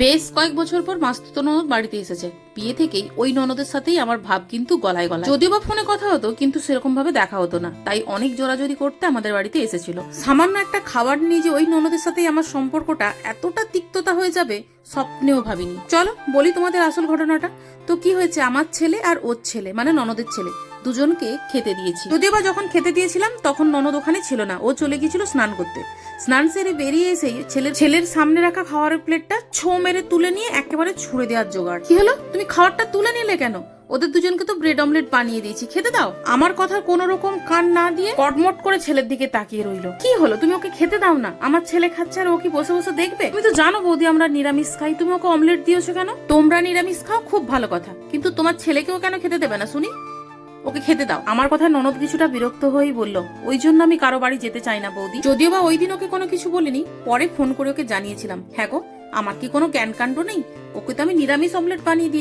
বেশ কয়েক বছর পর মাস্তুতো ননদ বাড়িতে এসেছে। বিয়ে থেকেই ওই ননদের সাথেই আমার ভাব কিন্তু গলায় গলায়। যদিও বা ফোনে কথা হতো, কিন্তু সেরকম ভাবে দেখা হতো না। তাই অনেক জোরাজোরি করতে আমাদের বাড়িতে এসেছিল। সামান্য একটা খাবার নিয়ে যে ওই ননদের সাথেই আমার সম্পর্কটা এতটা তিক্ততা হয়ে যাবে, স্বপ্নেও ভাবিনি। চলো বলি তোমাদের আসল ঘটনাটা। তো কি হয়েছে? আমার ছেলে আর ওর ছেলে মানে ননদের ছেলে। দুজনকে খেতে দিয়েছি। যদিও বা যখন খেতে দিয়েছিলাম তখন ননদ ওখানে ছিল না। ও চলে গিয়েছিল স্নান করতে। স্নান সেরে বেরিয়ে এসেই ছেলের ছেলের সামনে রাখা খাওয়ারের প্লেটটা ছো মেরে তুলে নিয়ে একেবারে ছুঁড়ে দেওয়ার জোগাড়। কি হলো? তুমি খাওয়ারটা তুলে নিলে কেন? ওদের দুজনকে তো ব্রেড অমলেট বানিয়ে দিয়েছি। খেতে দাও। আমার কথা কোনো রকম কান না দিয়ে কটমট করে ছেলের দিকে তাকিয়ে রইল। কি হলো? তুমি ওকে খেতে দাও না। আমার ছেলে খাচ্ছে আর ও কি বসে বসে দেখবে? তুমি তো জানো বৌদি আমরা নিরামিষ খাই। তুমি ওকে অমলেট দিয়েছ কেন? তোমরা নিরামিষ খাও খুব ভালো কথা। কিন্তু তোমার ছেলেকেও কেন খেতে দেবে না শুনি? ওকে খেতে দাও। আমার কথা ননদ কিছুটা বিরক্ত হয়েই বলল, ওই জন্য আমি কারও বাড়ি যেতে চাই না বৌদি। যদিও বা ওই দিন ওকে কোনো কিছু বলিনি, পরে ফোন করে ওকে জানিয়েছিলাম হ্যাঁ গো, আমার কি কোনো জ্ঞান কাণ্ড নেই? ওকে তো আমি নিরামিষ অমলেট বানিয়ে দিই